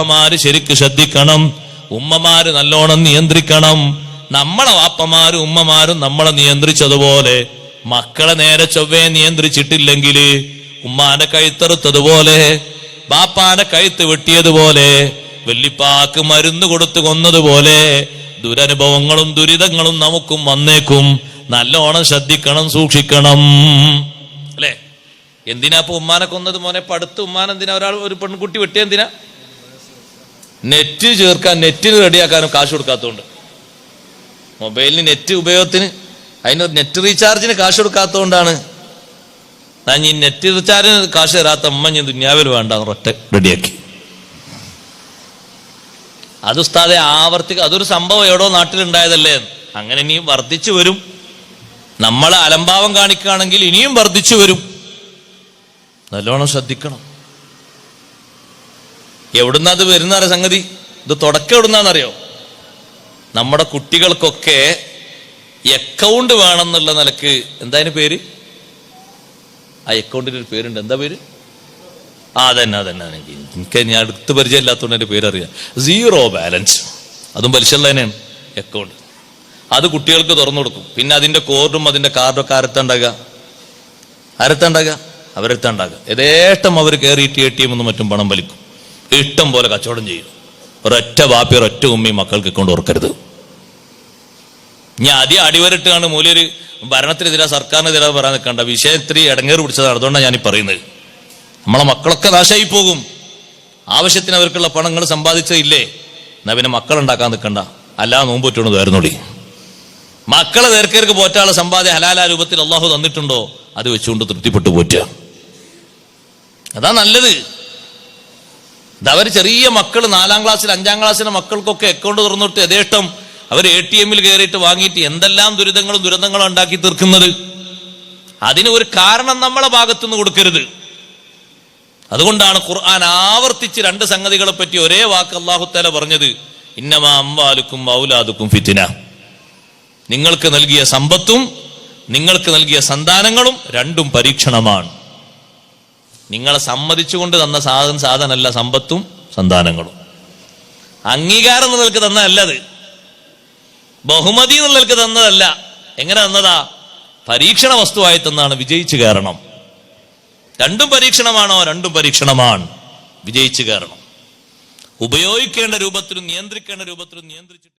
വാപ്പമാര് ശരിക്ക് ശ്രദ്ധിക്കണം. ഉമ്മമാര് നല്ലോണം നിയന്ത്രിക്കണം. നമ്മളെ വാപ്പമാരും ഉമ്മമാരും നമ്മളെ നിയന്ത്രിച്ചതുപോലെ മക്കളെ നേരെ ചൊവ്വേ നിയന്ത്രിച്ചിട്ടില്ലെങ്കിൽ ഉമ്മാനെ കഴുത്തെറുത്തതുപോലെ ബാപ്പാന്റെ കഴുത്ത് വെട്ടിയതുപോലെ വെള്ളിപ്പാക്ക് മരുന്ന് കൊടുത്തു കൊന്നതുപോലെ ദുരനുഭവങ്ങളും ദുരിതങ്ങളും നമുക്കും വന്നേക്കും. നല്ലോണം ശ്രദ്ധിക്കണം സൂക്ഷിക്കണം. അല്ലേ? എന്തിനാ ഇപ്പൊ ഉമ്മാനെ കൊന്നത് മോനെ? പടുത്ത് ഉമ്മാൻ എന്തിനാ ഒരാൾ ഒരു പെൺകുട്ടി വെട്ടിയ എന്തിനാ? നെറ്റ് ചേർക്കാൻ നെറ്റിന് റെഡിയാക്കാനും കാശ് കൊടുക്കാത്തതുകൊണ്ട്. മൊബൈലിന് നെറ്റ് ഉപയോഗത്തിന് അതിന് നെറ്റ് റീചാർജിന് കാശ് കൊടുക്കാത്തതുകൊണ്ടാണ് ഞാൻ ഈ നെറ്റ് റീചാർജിന് കാശ് തരാത്ത അമ്മ ഞാൻ ദുന്യാവിൽ വേണ്ട ഒറ്റ റെഡിയാക്കി. അത് ഉസ്താദെ ആവർത്തി അതൊരു സംഭവം എവിടോ നാട്ടിലുണ്ടായതല്ലേ? അങ്ങനെ ഇനിയും വർദ്ധിച്ചു വരും. നമ്മൾ അലംഭാവം കാണിക്കുകയാണെങ്കിൽ ഇനിയും വർദ്ധിച്ചു വരും. നല്ലോണം ശ്രദ്ധിക്കണം. എവിടുന്ന അത് വരുന്ന സംഗതി? ഇത് തുടക്കം എവിടുന്നാന്നറിയോ? നമ്മുടെ കുട്ടികൾക്കൊക്കെ അക്കൗണ്ട് വേണമെന്നുള്ള നിലയ്ക്ക്. എന്താ അതിന് പേര്? ആ അക്കൗണ്ടിന് ഒരു പേരുണ്ട്. എന്താ പേര്? ആ അതന്നെ അതന്നെ എനിക്ക് ഞാൻ അടുത്ത് പരിചയമില്ലാത്തതുകൊണ്ട് എന്റെ പേരറിയാം. സീറോ ബാലൻസ് അതും പലിശയുള്ള തന്നെയാണ് അക്കൗണ്ട് അത് കുട്ടികൾക്ക് തുറന്നു കൊടുക്കും. പിന്നെ അതിന്റെ കോർഡും അതിന്റെ കാർഡും ഒക്കെ ആരത്തുണ്ടാകുക ആരത്തുണ്ടാകുക അവരെടുത്തുണ്ടാകുക യഥേഷ്ടം അവർ കയറിയിട്ട് എ ടി എം മറ്റും പണം വലിക്കും. ഇഷ്ടം പോലെ കച്ചവടം ചെയ്യും. ഒരൊറ്റ വാപ്പി ഒരൊറ്റ ഉമ്മയും മക്കൾക്ക് കൊണ്ട് ഓർക്കരുത് ഞാൻ ആദ്യം അടിവരട്ടാണ് മൂലൊരു ഭരണത്തിനെതിരെ സർക്കാരിനെതിരെ പറയാൻ നിൽക്കേണ്ട. വിഷയം ഇത്തിരി ഇടങ്ങേറ് പിടിച്ചതാണ്. അതുകൊണ്ടാണ് ഞാൻ പറയുന്നത്. നമ്മളെ മക്കളൊക്കെ നാശമായി പോകും. ആവശ്യത്തിന് അവർക്കുള്ള പണങ്ങൾ സമ്പാദിച്ചതില്ലേ? എന്നാ പിന്നെ മക്കളുണ്ടാക്കാൻ നിൽക്കണ്ട. അല്ലാതെ നോമ്പ് പറ്റുകൊണ്ട് വേർന്നോടി മക്കളെ നേർക്കേർക്ക് പോറ്റാനുള്ള സമ്പാദ്യം ഹലാല രൂപത്തിൽ അള്ളാഹു തന്നിട്ടുണ്ടോ? അത് വെച്ചുകൊണ്ട് തൃപ്തിപ്പെട്ടു പോറ്റുക. അതാ നല്ലത്. ഇതവർ ചെറിയ മക്കൾ നാലാം ക്ലാസ്സിൽ അഞ്ചാം ക്ലാസ്സിലെ മക്കൾക്കൊക്കെ അക്കൗണ്ട് തുറന്നിട്ട് യഥേഷ്ടം അവർ എ ടി എമ്മിൽ കയറിയിട്ട് വാങ്ങിയിട്ട് എന്തെല്ലാം ദുരിതങ്ങളും ദുരന്തങ്ങളും ഉണ്ടാക്കി തീർക്കുന്നത്? അതിന് ഒരു കാരണം നമ്മളെ ഭാഗത്തുനിന്ന് കൊടുക്കരുത്. അതുകൊണ്ടാണ് ഖുർആൻ ആവർത്തിച്ച് രണ്ട് സംഗതികളെ പറ്റി ഒരേ വാക്ക് അള്ളാഹുത്തല പറഞ്ഞത് ഇന്നമാ അമ്പാലുക്കും ഔലാദുക്കും ഫിത്തിന നിങ്ങൾക്ക് നൽകിയ സമ്പത്തും നിങ്ങൾക്ക് നൽകിയ സന്താനങ്ങളും രണ്ടും പരീക്ഷണമാണ്. നിങ്ങളെ സമ്മതിച്ചുകൊണ്ട് തന്ന സാധനം സാധനമല്ല സമ്പത്തും സന്താനങ്ങളും. അംഗീകാരം നിങ്ങൾക്ക് തന്നതല്ല അത്. ബഹുമതി നിങ്ങൾക്ക് തന്നതല്ല. എങ്ങനെ തന്നതാ? പരീക്ഷണ വസ്തുവായി തന്നാണ് വിജയിച്ചു കയറണം. രണ്ടും പരീക്ഷണമാണോ? രണ്ടും പരീക്ഷണമാണ് വിജയിച്ചു കയറണം. ഉപയോഗിക്കേണ്ട രൂപത്തിലും നിയന്ത്രിക്കേണ്ട രൂപത്തിലും നിയന്ത്രിച്ചിട്ട്